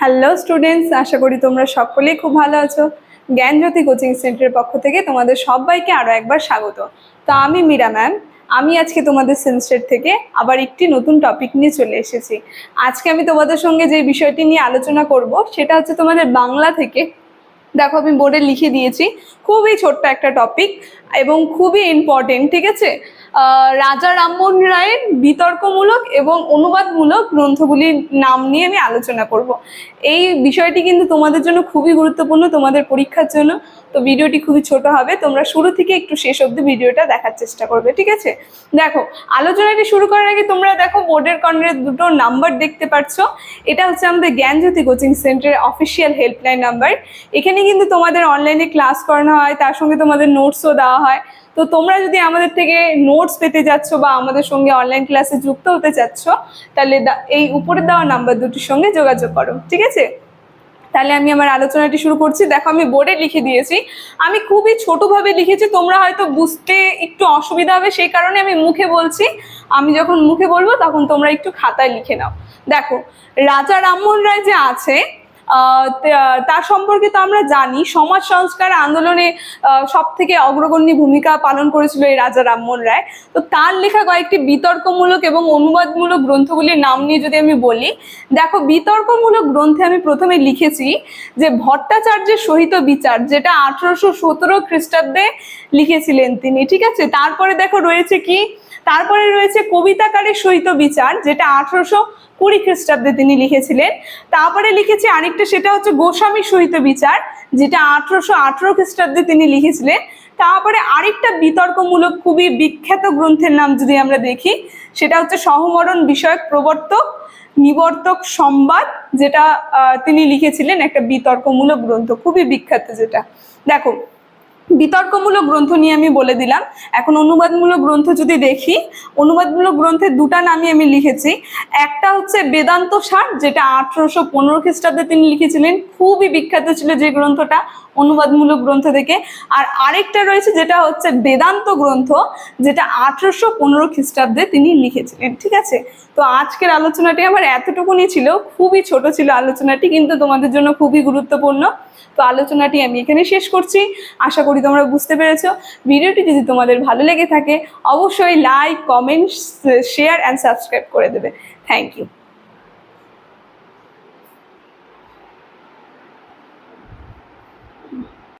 Hello students আশা করি তোমরা সকলেই খুব ভালো আছো। জ্ঞানজ্যোতি কোচিং সেন্টারের পক্ষ থেকে তোমাদের সবাইকে আরও একবার স্বাগত। তো আমি মীরা ম্যাম। আমি আজকে তোমাদের সেন্সেট থেকে আবার একটি নতুন টপিক নিয়ে চলে এসেছি। আজকে আমি তোমাদের সঙ্গে যে বিষয়টি নিয়ে আলোচনা করব, সেটা হচ্ছে তোমাদের বাংলা থেকে। দেখো, আমি বোর্ডে লিখে দিয়েছি, খুবই ছোট্ট একটা টপিক এবং খুবই ইম্পর্টেন্ট ঠিক আছে? রাজা রামমোহন রায়ের বিতর্কমূলক এবং অনুবাদমূলক গ্রন্থগুলির নাম নিয়ে আমি আলোচনা করব। এই বিষয়টি কিন্তু তোমাদের জন্য খুবই গুরুত্বপূর্ণ, তোমাদের পরীক্ষার জন্য। তো ভিডিওটি খুবই ছোট হবে, তোমরা শুরু থেকে একটু শেষ অব্দি ভিডিওটা দেখার চেষ্টা করবে, ঠিক আছে? দেখো, আলোচনাটি শুরু করার আগে তোমরা দেখো, বোর্ডের কর্নারে দুটো নাম্বার দেখতে পাচ্ছ। এটা হচ্ছে আমাদের জ্ঞানজ্যোতি কোচিং সেন্টারের অফিসিয়াল হেল্পলাইন নাম্বার। এখানে কিন্তু তোমাদের অনলাইনে ক্লাস করানো হয়, তার সঙ্গে তোমাদের নোটসও দেওয়া হয়। তো তোমরা যদি আমাদের থেকে নোটস পেতে যাচ্ছ বা আমাদের সঙ্গে অনলাইন ক্লাসে যুক্ত হতে চাচ্ছ, তাহলে এই উপরে দেওয়া নাম্বার দুটির সঙ্গে যোগাযোগ করো, ঠিক আছে? তাহলে আমি আমার আলোচনাটি শুরু করছি। দেখো, আমি বোর্ডে লিখে দিয়েছি। আমি খুবই ছোটভাবে লিখেছি, তোমরা হয়তো বুঝতে একটু অসুবিধা হবে, সেই কারণে আমি মুখে বলছি। আমি যখন মুখে বলব, তখন তোমরা একটু খাতায় লিখে নাও। দেখো, রাজা রামমোহন রায় যে আছে তার সম্পর্কে তো আমরা জানি, সমাজ সংস্কার আন্দোলনে সব থেকে অগ্রগণ্য ভূমিকা পালন করেছিল এই রাজা রামমোহন রায়। তো তার লেখা কয়েকটি বিতর্কমূলক এবং অনুবাদমূলক গ্রন্থগুলির নাম নিয়ে যদি আমি বলি, দেখো বিতর্কমূলক গ্রন্থে আমি প্রথমে লিখেছি যে ভট্টাচার্যের সহিত বিচার, যেটা আঠারোশো সতেরো খ্রিস্টাব্দে লিখেছিলেন তিনি, ঠিক আছে? তারপরে দেখো রয়েছে কি? তারপরে রয়েছে কবিতাকারের সহিত বিচার, যেটা আঠারোশো কুড়ি খ্রিস্টাব্দে তিনি লিখেছিলেন। তারপরে লিখেছি আরেকটা সেটা হচ্ছে গোস্বামী সহিত বিচার, যেটা আঠারোশো আঠারো খ্রিস্টাব্দে তিনি লিখেছিলেন। তারপরে আরেকটা বিতর্কমূলক, খুবই বিখ্যাত গ্রন্থের নাম যদি আমরা দেখি, সেটা হচ্ছে সহমরণ বিষয়ক প্রবর্তক, নিবর্তক সংবাদ যেটা তিনি লিখেছিলেন একটা বিতর্কমূলক গ্রন্থ, খুবই বিখ্যাত যেটা। দেখো বিতর্কমূলক গ্রন্থ নিয়ে আমি বলে দিলাম। এখন অনুবাদমূলক গ্রন্থ যদি দেখি, অনুবাদমূলক গ্রন্থের দুটা নামই আমি লিখেছি। একটা হচ্ছে বেদান্ত সার, যেটা আঠারোশো পনেরো খ্রিস্টাব্দে তিনি লিখেছিলেন। খুবই বিখ্যাত ছিল যে গ্রন্থটা, অনুবাদমূলক গ্রন্থ থেকে আর আরেকটা রয়েছে যেটা হচ্ছে বেদান্ত গ্রন্থ, যেটা আঠারোশো পনেরো খ্রিস্টাব্দে তিনি লিখেছিলেন, ঠিক আছে? তো আজকের আলোচনাটি আমার এতটুকুনি ছিল, খুবই ছোট ছিল আলোচনাটি, কিন্তু তোমাদের জন্য খুবই গুরুত্বপূর্ণ। তো আলোচনাটি আমি এখানে শেষ করছি। আশা করি তোমরা বুঝতে পেরেছ, ভিডিওটি যদি তোমাদের ভালো লেগে থাকে, অবশ্যই like comment share and subscribe করে দেবে। Thank you